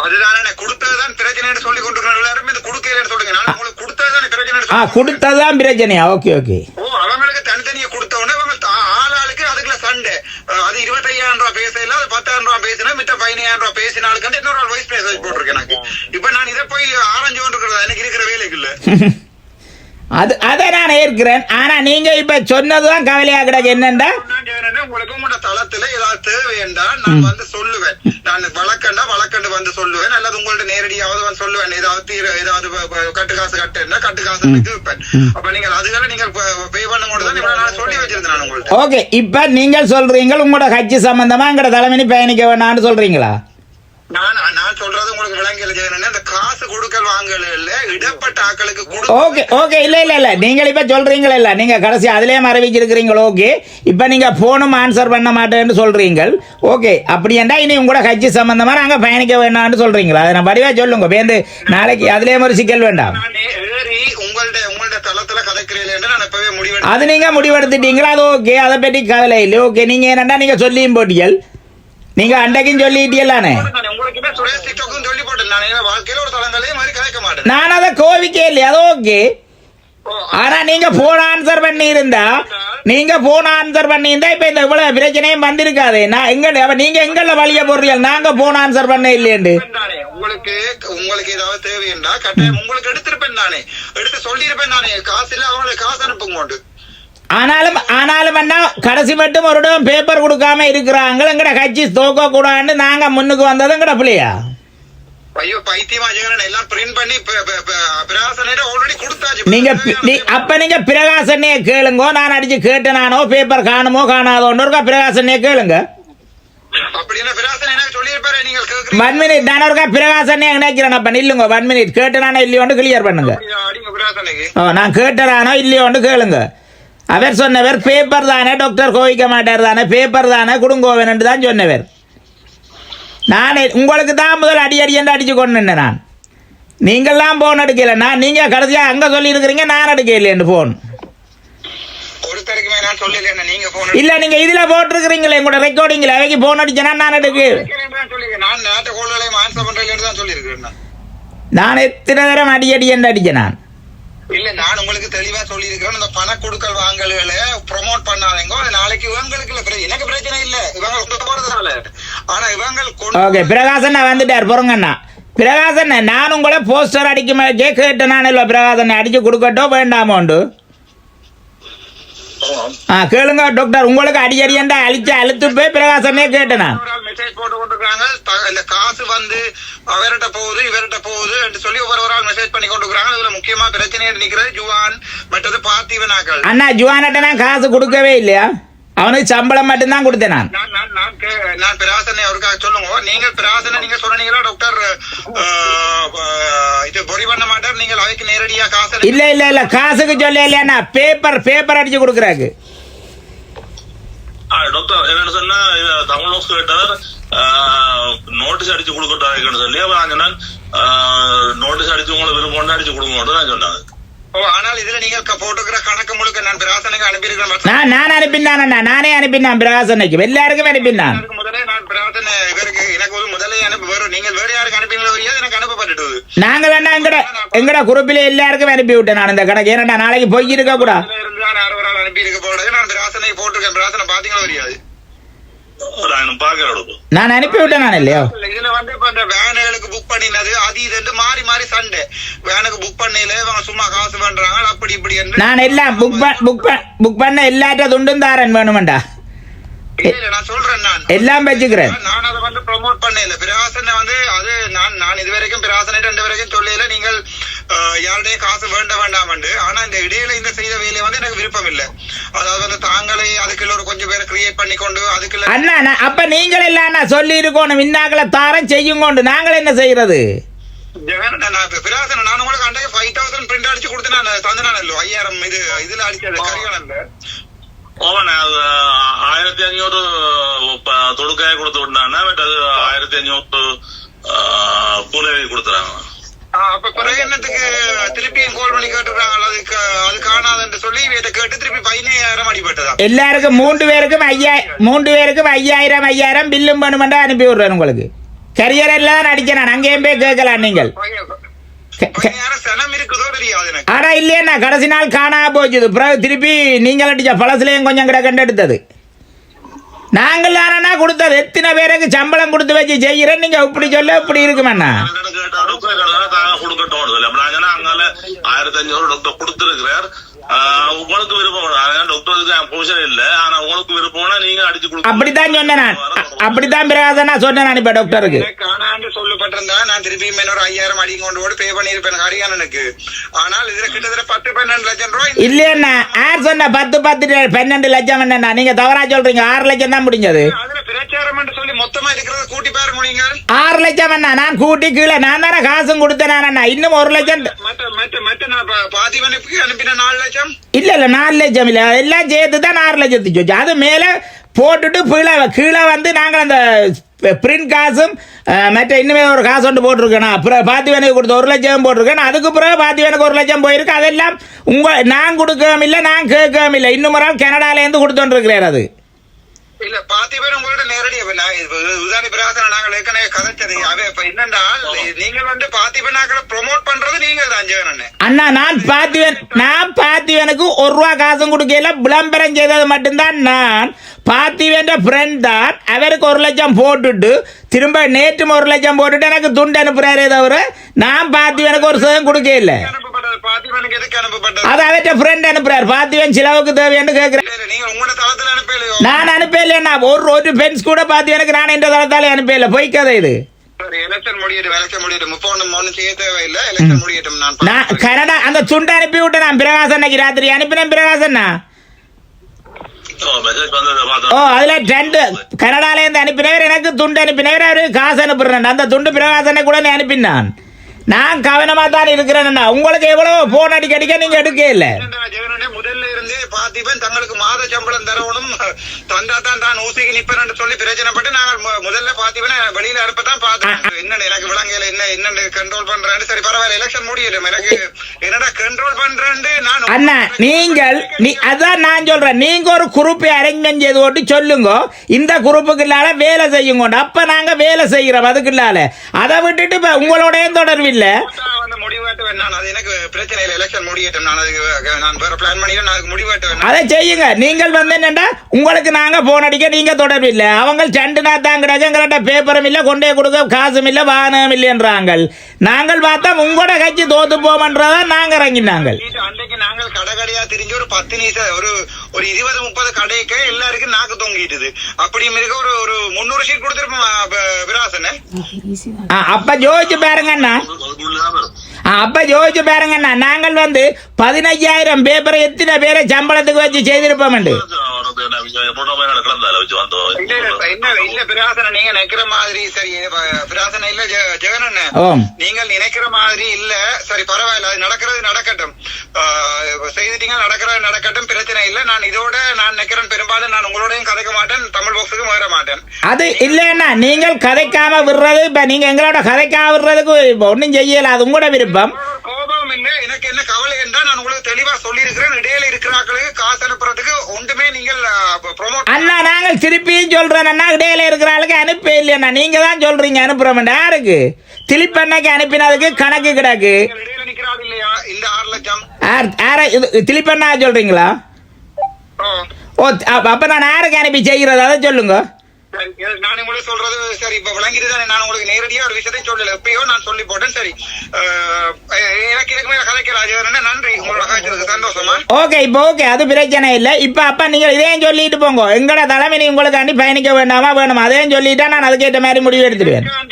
அதுதானே கொடுத்ததுதான் பிரச்சனைன்னு சொல்லி கொண்டிருக்கிறோம் எல்லாரும் இது கொடுக்கலன்னு சொல்லுங்க. நான் உங்களுக்கு கொடுத்ததுதானே பிரச்சனை ஆ கொடுத்ததுதான் பிரச்சனையா? Okay okay. ஓ அவங்களுக்கு தனித்தனியா கொடுத்த உடனே அவங்க தா- ஆளாளுக்கு அதுக்குள்ள சண்டை. அது இருபத்தையாயிரம் ரூபாய் பேசல அது பத்தாயிரம் ரூபாய் பேசினா மித்த பதினாயிரம் ரூபாய் பேசினாலுக்கு இன்னொரு ஆள் வாய்ஸ் மெசேஜ் போட்டிருக்கேன் எனக்கு. இப்ப நான் இதை போய் ஆரஞ்சு கொண்டிருக்கிறதா? எனக்கு இருக்கிற வேலைக்கு இல்ல. [laughs] அது அதை நான் ஏற்கிறேன். ஆனா நீங்க இப்ப சொன்னதுதான் கவலையா கிடக்கு. என்னண்டா உங்களுக்கு உங்களோட தளத்துல ஏதாவது தேவை என்றால் நான் வந்து சொல்லுவேன். நான் வழக்கண்டா வழக்கண்டு வந்து சொல்லுவேன். அல்லது உங்கள்ட்ட நேரடியாவது வந்து சொல்லுவேன். ஏதாவது தீர- ஏதாவது கட்டு காசு கட்டுன்னா கட்டு காசு கேட்பேன் அப்ப நீங்கள் அதுகளை நீங்கள் பே பண்ணும்போது தான் நான் சொல்லி வச்சிருந்தேன் நான் உங்கள்ட்ட. ஓகே இப்ப நீங்கள் சொல்றீங்க உங்களோட கட்சி சம்பந்தமா எங்கட தலைமணி பயணிக்க வேணாம்னு சொல்றீங்களா? நான் நான் சொல்றது உங்களுக்கு விளங்கல ஜெகனே அந்த காசு கொடுக்கல் வாங்கல இல்ல இடப்பட்ட ஆக்களுக்கு கொடு ஓகே ஓகே இல்ல இல்ல இல்ல. நீங்கள் இப்ப சொல்றீங்களா இல்ல நீங்க கடைசி அதுலயே மறைவிச்சிருக்கிறீங்களோ ஓகே. இப்ப நீங்க போனும் ஆன்சர் பண்ண மாட்டேன்னு சொல்றீங்க ஓகே அப்படி என்றா இனி உங்களோட கட்சி சம்பந்தமா நாங்க பயணிக்க வேண்டாம்னு சொல்றீங்களா? அதை நான் வடிவா சொல்லுங்க. பேருந்து நாளைக்கு அதுலயே ஒரு சிக்கல் வேண்டாம். உங்கள்ட்ட உங்கள்ட்ட தளத்துல கதைக்கிறேன் என்று நான் இப்பவே முடிவெடுத்து அது நீங்க முடிவெடுத்துட்டீங்களா? அது ஓகே. அதை பற்றி கவலை இல்லை. ஓகே நீங்க என்னண்டா நீங்க சொல்லியும் போட்டீங்கள் நீங்க அண்டைக்கும் சொல்லிட்டீங்களானே? நான் நான் அதை கோவிக்கே இல்லை அது ஓகே ஆனா நீங்க போன் ஆன்சர் பண்ணி இருந்தா நீங்க போன் ஆன்சர் பண்ணி இருந்தா இப்ப இந்த இவ்வளவு பிரச்சனையும் வந்திருக்காது. நான் எங்க நீங்க எங்கள்ள வழிய போடுறீங்க நாங்க போன் ஆன்சர் பண்ண இல்லையண்டு உங்களுக்கு உங்களுக்கு ஏதாவது தேவை என்றா கட்டாயம் உங்களுக்கு எடுத்திருப்பேன் தானே எடுத்து சொல்லியிருப்பேன் தானே காசு இல்ல அவங்களுக்கு காசு அனுப்புங்க ஆனாலும் ஆனாலும் என்ன கடைசி மட்டும் ஒரு இடம் பேப்பர் கொடுக்காம இருக்கிறாங்க. எங்கட கட்சி தோக்க கூடாதுன்னு நாங்க முன்னுக்கு வந்தது எங்கட பிள்ளையா? ஐயோ பைத்தியமா எல்லாம் பிரிண்ட் பண்ணி பிராசனையில ஆல்ரெடி கொடுத்தாச்சு. நீங்க பி- நீ- அப்ப நீங்க பிரகாசனையே கேளுங்க. நான் அடிச்சு கேட்டனானோ பேப்பர் காணுமோ காணாதோன்னு இருக்கா? பிரகாசனையே கேளுங்க. ஒன் மினிட் நான் இருக்கா? பிரகாசனையே நினைக்கிறேன்? அப்ப நில்லுங்க. ஒன் மினிட் கேட்டனானோ இல்லையோன்னு கிளியர் பண்ணுங்க. நான் கேட்டறானோ இல்லையோன்னு கேளுங்க. அவர் சொன்னவர் பேப்பர் தானே டாக்டர் கோவிக்க மாட்டார் தானே பேப்பர் தானே குடுங்கோவன் தான் சொன்னவர். நான் உங்களுக்கு தான் முதல் அடி அடி என்று அடிச்சு கொண்டு நான். நீங்கள்லாம் போன் எடுக்கல. நான் நீங்க கடைசியா அங்க சொல்லி இருக்கிறீங்க நான் எடுக்க இல்லைன்னு போன் ஒருத்தருக்குமே நான் சொல்லல நீங்க போன இல்ல நீங்க இதுல போட்டிருக்கிறீங்களே உங்களோட ரெக்கார்டிங்ல அவைக்கு போன் அடிச்சேனா நான் எடுக்க. நான் எத்தனை தரம் அடி அடி என்று அடிச்சேன் நான். இல்ல நான் உங்களுக்கு தெளிவா சொல்லியிருக்கிறேன். இந்த பண கொடுக்கல் வாங்கல்களை ப்ரோமோட் பண்ணாதீங்க. நாளைக்கு இவங்களுக்கு இல்ல. எனக்கு பிரச்சனை இல்ல. இவங்க கொண்டு போறதுனால. ஆனா இவங்கள் கொண்டு ஓகே பிரகாசன் வந்துட்டார். பொறுங்கண்ணா. பிரகாசன் நான் உங்களை போஸ்டர் அடிக்க கேட்டேன். நான் இல்லை பிரகாசன் அடிச்சு கொடுக்கட்டோ வேண்டாமோண்டு ஆ கேளுங்க டாக்டர் உங்களுக்கு அடி அடியண்டா அழிச்சு அழுத்து போய் பிரகாசனே கேட்டேன்? மெசேஜ் போட்டு கொண்டிருக்காங்க காசு வந்து அவர்கிட்ட போகுது இவர்கிட்ட போகுது என்று சொல்லி ஒரு மெசேஜ் பண்ணி கொண்டிருக்காங்க இதுல முக்கியமா பிரச்சனை நிக்கிறது ஜுவான் மற்றது பார்த்திவனாக்கள் அண்ணா ஜுவானட்ட நான் காசு கொடுக்கவே இல்லையா? அவனுக்கு சம்பளம் மட்டும்தான் கொடுத்தேன் நான். நான் பிராசனை அவருக்காக சொல்லுங்க. நீங்க பிராசனை நீங்க சொன்னீங்களா டாக்டர்? இது பொறி பண்ண மாட்டார் நீங்கள் அவைக்கு நேரடியா காசு இல்ல இல்ல இல்ல காசுக்கு சொல்ல இல்லையாண்ணா பேப்பர் பேப்பர் அடிச்சு கொடுக்குறாக்கு ஆ, டாக்டர் என்னன்னு சொன்னா தமிழ் நோஸ் கேட்டவர் நோட்டீஸ் அடிச்சு கொடுக்கட்டாருன்னு சொல்லி. அப்ப நான் சொன்னேன் நோட்டீஸ் அடிச்சு உங்களுக்கு விருப்பம் அடிச்சு கொடுங்க நான் சொன்னாங்க ஆனால் இதுல நீங்கள் போட்டுக்கிற கணக்கு முழுக்க நான் பிராசனுக்கு அனுப்பியிருக்கிறேன் நான் நான் அனுப்பினானண்ணா நானே அனுப்பினான் பிரகாசனைக்கு. எல்லாருக்கும் அனுப்பினான் முதலே நான் பிரார்த்தனை இவருக்கு எனக்கு ஒரு முதலே அனுப்ப வேற நீங்கள் வேற யாருக்கு அனுப்பிங்களோ எனக்கு அனுப்பப்பட்டுட்டது நாங்க வேணா எங்கட எங்கட குரூப்பில எல்லாருக்கும் அனுப்பி விட்டேன் நான் இந்த கணக்கு. ஏன்னா நாளைக்கு போய் இருக்க கூட அனுப்பி இருக்க நான் பிராசனை பிராசனை பாத்தீங்களோ தெரியாது? நான் அனுப்பி விட்டேன் நான் இல்லையோ? இல்ல, இதுல வந்து இப்ப இந்த வேனுகளுக்கு புக் பண்ணினது அது இது மாறி மாறி சண்டை. வேனுக்கு புக் பண்ணல இவங்க சும்மா காசு பண்றாங்க அப்படி இப்படி என்று. நான் எல்லாம் புக் புக் புக் பண்ண எல்லாற்ற துண்டும் தாரன் வேணுமெண்டா? நான் சொல்றேன் நான். எல்லாம் வச்சுக்கிறேன். நான் அதை வந்து ப்ரோமோட் பண்ணல பிராசனை வந்து அது நான் நான் இது வரைக்கும் பிராசனை ரெண்டு வரைக்கும் சொல்லல. நீங்கள் அஹ், யாருடையும் காசு வேண்ட வேண்டாம் ஆனா இந்த இடையில இந்த செய்த வேலையை வந்து எனக்கு விருப்பம் இல்ல அதாவது வந்து தாங்களே அதுக்குள்ள ஒரு கொஞ்சம் பேரை கிரியேட் பண்ணி கொண்டு அதுக்குள்ள அண்ணா அப்ப நீங்கள் எல்லாம் அண்ணா சொல்லி இருக்கணும் இன்னாக்களை தாரம் செய்யும் கொண்டு நாங்கள் என்ன செய்யறது? ஜெகன், நான் பிராசனை நான் உங்களுக்கு அன்றைக்கு ஃபைவ் தௌசண்ட் பிரிண்ட் அடிச்சு கொடுத்து நான் தந்தனானല്ലോ ஐயாயிரம் இது இதுல அடிச்சது கரிகாலன்ல. ஓமண்ணே அது ஆயிரத்தி அஞ்சூறு தொடுக்காய கொடுத்து விட்டாங்க. பட் அது ஆயிரத்தி அஞ்சூறு கூலவி கொடுத்துறாங்க ஆ, அப்ப பிறகு என்னத்துக்கு திருப்பியும் கோல் பண்ணி கேட்டுறாங்க அதுக்கு அது காணாதுன்னு சொல்லி இதை கேட்டு திருப்பி பதினையாயிரம் அடிபட்டதா? எல்லாருக்கும் மூன்று பேருக்கும் ஐயா மூன்று பேருக்கும் ஐயாயிரம் ஐயாயிரம் பில்லும் பண்ணுமெண்டா அனுப்பி விடுறேன் உங்களுக்கு. கரியர் எல்லாம் நான் அங்கேயும் போய் கேட்கலாம் நீங்கள். ஆனா இல்லையா கடைசி நாள் காணாம போச்சுது. பிறகு திருப்பி நீங்கள் அடிச்ச பழசுலையும் கொஞ்சம் கிட கண்டெடுத்தது. நாங்கள் தானண்ணா கொடுத்தது? எத்தனை பேருக்கு சம்பளம் கொடுத்து வச்சு செய்கிறேன்? நீங்க இப்படி சொல்ல இப்படி இருக்குமண்ணா கேட்டா தாங்க கொடுக்கட்டும் சொல்லி. அப்ப நான் அங்கால ஆயிரத்தி அஞ்சூறு டாக்டர் கொடுத்திருக்கிறார் உங்களுக்கு விருப்பம் டாக்டருக்கு பொசிஷன் இல்ல. ஆனா உங்களுக்கு விருப்பம்னா நீங்க அடிச்சு கொடுக்க அப்படித்தான் சொன்னேன் நான். அ- அப்படித்தான் பிரகாசனா சொன்னேன் நான் இப்ப டாக்டருக்கு காணாண்டு சொல்லப்பட்டிருந்தா நான் திருப்பியும் இன்னொரு ஐயாயிரம் அடி கொண்டு போட்டு பே பண்ணியிருப்பேன் ஹரியானனுக்கு ஆனால் இதுல கிட்டத்தட்ட பத்து பன்னெண்டு லட்சம் ரூபாய் இல்லையண்ணா யார் சொன்ன பத்து பத்து பன்னெண்டு லட்சம் என்னண்ணா நீங்க தவறா சொல்றீங்க. ஆறு லட்சம் தான் முடிஞ்சது அதுல பிரச்சாரம் என்று சொல்லி மொத்தமா இருக்கிறத கூட்டி பாருங்க முடியுங்க ஆறு லட்சம் அண்ணா நான் கூட்டி கீழே நான் தானே காசும் கொடுத்தேன் அண்ணா. இன்னும் ஒரு லட்சம் பாதிவனுக்கு அனுப்பின நாலு லட்சம். இல்ல இல்ல நாலு லட்சம் இல்ல. எல்லாம் சேர்த்து தான் ஆறு லட்சத்துக்கு வச்சு. அது மேல போட்டுட்டு கீழே கீழே வந்து நாங்கள் அந்த பிரிண்ட் காசும் மற்ற இன்னுமே ஒரு காசு ஒன்று போட்டிருக்கேன் அப்புறம் பாத்திவனுக்கு கொடுத்த ஒரு லட்சம் போட்டிருக்கேன். அதுக்கு பிறகு பாத்திவனுக்கு ஒரு லட்சம் போயிருக்கு. அதெல்லாம் உங்க நான் கொடுக்கவும் இல்லை நான் கேட்கவும் இல்லை. இன்னும் ஒரு ஆள் கனடாலேருந்து கொடுத்துட்டு இருக்கிறார் அது. இல்ல பாத்திபன் உங்கள்ட்ட நேரடியா உதாரண பிரகாசன நாங்கள் ஏற்கனவே கதைச்சது. அவ இப்ப என்னென்றால் நீங்கள் வந்து பாத்திபனாக்களை ப்ரோமோட் பண்றது நீங்க தான் ஜெகன் அண்ணா நான் பாத்திவன் நான் பாத்திவனுக்கு ஒரு ரூபா காசும் கொடுக்கல விளம்பரம் செய்தது மட்டும்தான். நான் பாத்திவன் ஃப்ரெண்ட் தான். அவருக்கு ஒரு லட்சம் போட்டுட்டு திரும்ப நேற்றும் ஒரு லட்சம் போட்டுட்டு எனக்கு துண்டு அனுப்புறாரே தவிர நான் பாத்திவனுக்கு ஒரு சதம் கொடுக்க இல்லை அனுப்பப்பட்டது பாத்திபனுக்கு எதுக்கு அனுப்பப்பட்டது அது அவர்கிட்ட ஃப்ரெண்ட் அனுப்புறாரு. பாத்திவன் செலவுக்கு தேவைன்னு கேட்கிறேன் அனுப்பலையோ? நான் அனுப்பலைன்னா ஒரு ஒரு பென்ஸ் கூட பாத்திவனுக்கு நான் இந்த தளத்தாலே அனுப்பல. பொய் கதை இது. அந்த துண்டு அனுப்பி விட்டேன். நான் பிரகாசன் அன்னைக்கு ராத்திரி. அனுப்பினேன் பிரகாசன்னா ஓ அதுல ரெண்டு. கனடால இருந்து அனுப்பினவர் எனக்கு துண்டு அனுப்பினவர். அவரு காசு அனுப்புறேன் அந்த துண்டு பிரகாசனை கூட நீ அனுப்பினான். நான் கவனமா தான் இருக்கிறேன் உங்களுக்கு எவ்வளவு போன் அடிக்க அடிக்க நீங்க எடுக்க இல்ல. முதல்ல இருந்தே பாத்திபன் தங்களுக்கு மாத சம்பளம் தரவணும் தந்தா தான் தான் ஊசிக்கு நிப்பேன் சொல்லி பிரச்சனைப்பட்டு நாங்கள் முதல்ல பாத்திபனை வெளியில அனுப்பத்தான் பார்த்தோம் என்ன எனக்கு விளங்கல என்ன என்ன கண்ட்ரோல் பண்றேன்னு சரி பரவாயில்ல எலெக்ஷன் முடியட்டும் எனக்கு என்னடா கண்ட்ரோல் பண்றேன்னு நான் அண்ணா நீங்கள் நீ அதான் நான் சொல்றேன். நீங்க ஒரு குரூப்பை அரேஞ்ச்மெண்ட் செய்து போட்டு சொல்லுங்க. இந்த குரூப்புக்குள்ளால வேலை செய்யுங்க அப்ப நாங்க வேலை செய்கிறோம் அதுக்குள்ளால. அதை விட்டுட்டு உங்களோடய தொடர்பு இல்ல வந்து முடிவாட்டுவேன் நான். அது எனக்கு பிரச்சனை இல்லை எலெக்ஷன் முடியட்டும். நான் அதுக்கு நான் வேற பிளான் பண்ணி நான் அதுக்கு முடிவாட்டுவேன். அதை செய்யுங்க. நீங்கள் வந்து என்னண்டா உங்களுக்கு நாங்க போன் அடிக்க நீங்க தொடர்பு இல்ல. அவங்க சண்டு நாத்தான் கிடக்கு எங்கள்கிட்ட பேப்பரும் இல்லை கொண்டே கொடுக்க காசும் இல்ல வாகனம் இல்லைன்றாங்க நாங்கள் பார்த்தா உங்களோட கட்சி தோத்து போமன்றதா நாங்க இறங்கினாங்க அன்றைக்கு நாங்கள் கடை கடையா தெரிஞ்சு ஒரு பத்து நிமிஷம் ஒரு ஒரு இருபது முப்பது கடைக்கு எல்லாருக்கும் நாக்கு தொங்கிட்டுது. அப்படியும் இருக்க ஒரு ஒரு முந்நூறு ஷீட் கொடுத்துருப்போம் விராசன? ஆ, அப்ப ஜோதிச்சு பாருங்கண்ணா அப்ப ஜோதிச்சு பாருங்கண்ணா நாங்கள் வந்து பதினஞ்சாயிரம் பேப்பரை எத்தனை பேரை சம்பளத்துக்கு வச்சு செய்திருப்போம் நீங்க நினைக்கிற மாதிரி சரி பிராசனை இல்ல ஜெகன் அண்ணன் ஓம். நீங்கள் நினைக்கிற மாதிரி இல்ல. சரி பரவாயில்ல அது நடக்கிறது நடக்கட்டும். செய்துட்டீங்க நடக்கிறது நடக்கட்டும் பிரச்சனை இல்ல. நான் இதோட நான் நினைக்கிறேன் பெரும்பாலும் நான் உங்களோடையும் கதைக்க மாட்டேன் தமிழ் பாக்ஸுக்கும் வர மாட்டேன். அது இல்லைன்னா நீங்கள் கதைக்காம விடுறது இப்ப நீங்க எங்களோட கதைக்காம விடுறதுக்கு ஒன்றும் செய்யல அது உங்களோட விருப்பம். கோபம் இல்ல எனக்கு என்ன கவலை என்றால் நான் உங்களுக்கு தெளிவா சொல்லியிருக்கிறேன். இடையில இருக்கிறாக்களுக்கு காசு அனுப்புறதுக்கு ஒன்றுமே நீங்கள் ப்ரொமோட் அண்ணா நாங்கள் திருப்பியும் சொல்றோம் அண்ணா இடையில இருக்கிற ஆளுக்கு அனுப்ப இல்லையா நீங்க தான் சொல்றீங்க அனுப்புறோம் யாருக்கு? திலிப்பண்ணக்கு அனுப்பினதுக்கு கணக்கு கிடக்கு. திலிப்பண்ணா சொல்றீங்களா? ஓ அப்ப நான் யாருக்கு அனுப்பி செய்கிறது அதை சொல்லுங்க. நான் உங்களுக்கு சொல்றது சரி இப்ப விளங்கிட்டு தானே நான் உங்களுக்கு நேரடியா ஒரு விஷயத்தையும் சொல்லல. எப்பயோ நான் சொல்லி போட்டேன் சரி. எனக்கு இதுக்கு மேல கதைக்க ராஜவரன் நன்றி. உங்களோட காய்ச்சலுக்கு சந்தோஷமா? ஓகே இப்போ ஓகே அது பிரச்சனை இல்லை. இப்போ அப்பா நீங்கள் இதையும் சொல்லிட்டு போங்க. எங்களோட தலைமை உங்களுக்கு அனுப்பி பயணிக்க வேண்டாமா வேணுமா? அதையும் சொல்லிட்டா நான் அதுக்கேற்ற மாதிரி முடிவு உங்க-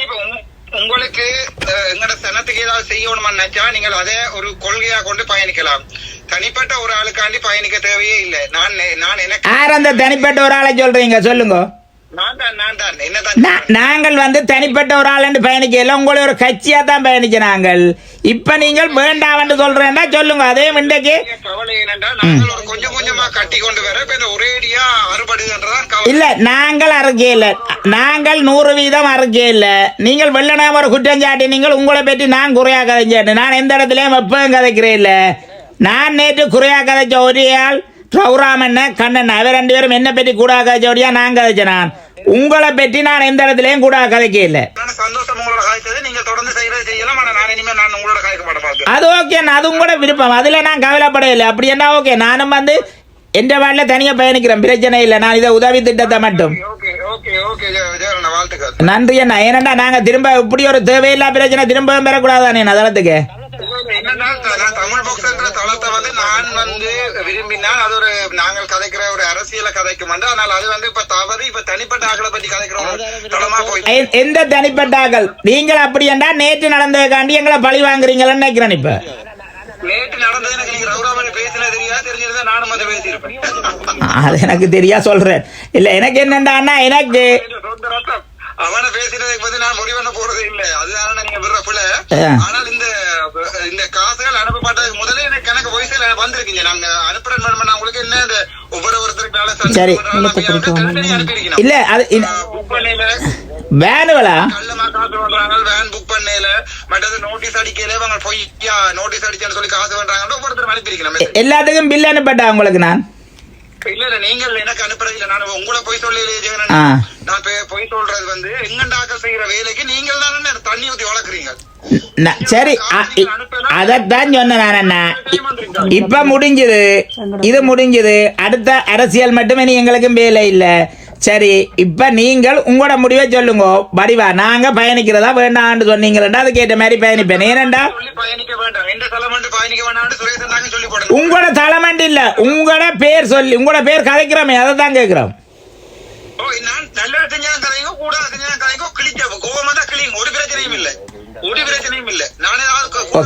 உங்களுக்கு அஹ், எங்கட சனத்துக்கு ஏதாவது செய்யணுமா நினைச்சா நீங்கள் அதே ஒரு கொள்கையா கொண்டு பயணிக்கலாம். தனிப்பட்ட ஒரு ஆளுக்காண்டி பயணிக்க தேவையே இல்லை. நான் நான் எனக்கு யார் அந்த தனிப்பட்ட ஒரு ஆளை சொல்றீங்க? சொல்லுங்க. நாங்கள் வந்து தனிப்பட்ட ஒரு ஆளுன்னு பயணிக்கல உங்களை ஒரு கட்சியா தான் பயணிச்ச நாங்கள் இப்ப நீங்கள் வேண்டாம்னு சொல்றேன்னா சொல்லுங்க. அதே இன்றைக்கு இல்ல நாங்கள் அறுக்கே இல்ல. நாங்கள் நூறு வீதம் அறுக்கே இல்ல. நீங்கள் வெள்ளனாம ஒரு குற்றம் சாட்டி நீங்கள் உங்களை பற்றி நான் குறையா கதைச்சேன் நான் எந்த இடத்துலயும் எப்பவும் கதைக்கிறேன் இல்ல. நான் நேற்று குறையா கதைச்ச ஒரே ஆள் ரவுராமன் கண்ணன் அவர் ரெண்டு பேரும் என்ன பற்றி கூட கதைச்ச ஒரியா நான் கதைச்சேன் நான் உங்களை பற்றி நான் எந்த இடத்துலயும் கூட கதைக்க இல்ல அது ஓகே அது உங்களோட விருப்பம். அதுல நான் கவலைப்பட இல்லை. அப்படி என்ன ஓகே நானும் வந்து எந்த வாட்டில தனியா பயணிக்கிறேன். பிரச்சனை இல்லை. நான் இதை உதவி திட்டத்தை மட்டும். நன்றி அண்ணா. ஏனண்டா நாங்க திரும்ப இப்படி ஒரு தேவையில்லா பிரச்சனை திரும்பவும் பெறக்கூடாதானே நகரத்துக்கு என்னன்னா த- நான் தமிழ் பாக்ஸ்ன்ற தளத்தை வந்து நான் வந்து விரும்பினால் அது ஒரு நாங்கள் கதைக்கிற ஒரு அரசியல கதைக்கும் வந்து ஆனால் அது வந்து இப்ப தவறு இப்ப தனிப்பட்ட ஆக்களை பத்தி கதைக்கிற ஒரு தளமா போய் எ- எந்த தனிப்பட்டாக்கள் நீங்கள் அப்படி என்றா நேற்று நடந்ததுக்காண்டி எங்களை பழி வாங்குறீங்களன்னு நினைக்கிறேன் இப்ப. நேற்று நடந்தது எனக்கு நீங்க ரவுராமன் பேசினது தெரியாது தெரிஞ்சிருந்தா நானும் அதை பேசியிருப்பேன். அது எனக்கு தெரியா சொல்றேன். இல்ல எனக்கு என்னண்டா எனக்கு. அவனை பேசினதுக்கு வந்து நான் முடிவு பண்ண போறது இல்ல. அதுதான நீங்க விடுற பிள்ளை. ஆனால் இந்த இந்த காசுகள் அனுப்பப்பட்டதுக்கு முதல்ல எனக்கு கணக்கு வயசுல வந்திருக்கீங்க. நாங்க அனுப்புறேன் மேடம் நான் உங்களுக்கு என்ன இந்த ஒவ்வொரு ஒருத்தருக்கு இல்ல அது புக் பண்ணல வேனுவலா கள்ளமா காசு பண்றாங்க வேன் புக் பண்ணல மற்றது நோட்டீஸ் அடிக்கல அவங்க பொய்யா நோட்டீஸ் அடிச்சேன்னு சொல்லி காசு பண்றாங்க ஒவ்வொருத்தர் அனுப்பியிருக்கீங்க எல்லாத்துக்கும் பில் அனுப்பட்டா உங்களுக்கு நான்? இல்ல இல்ல நீங்கள் எனக்கு அனுப்புறது இல்ல. நான் உங்களை போய் சொல்லி. நான் போய் சொல்றது வந்து எங்கண்டாக்க செய்யற வேலைக்கு நீங்கள் தானே தண்ணி ஊத்தி வளர்க்குறீங்க? சரி அதைத்தான் சொன்னேன் இப்ப முடிஞ்சது இது முடிஞ்சது. அடுத்த அரசியல் மட்டுமே நீ எங்களுக்கும் வேலை இல்ல. சரி இப்ப நீங்கள் உங்களோட முடிவை சொல்லுங்க. வடிவா நாங்க பயணிக்கிறதா வேண்டாம்னு சொன்னீங்களா அதுக்கேற்ற மாதிரி பயணிப்பேன். ஏனண்டா? உங்களோட தலைமண்டி இல்ல உங்களோட பேர் சொல்லி உங்களோட பேர் கதைக்கிறோமே அதை தான் கேட்கிறோம் ஓ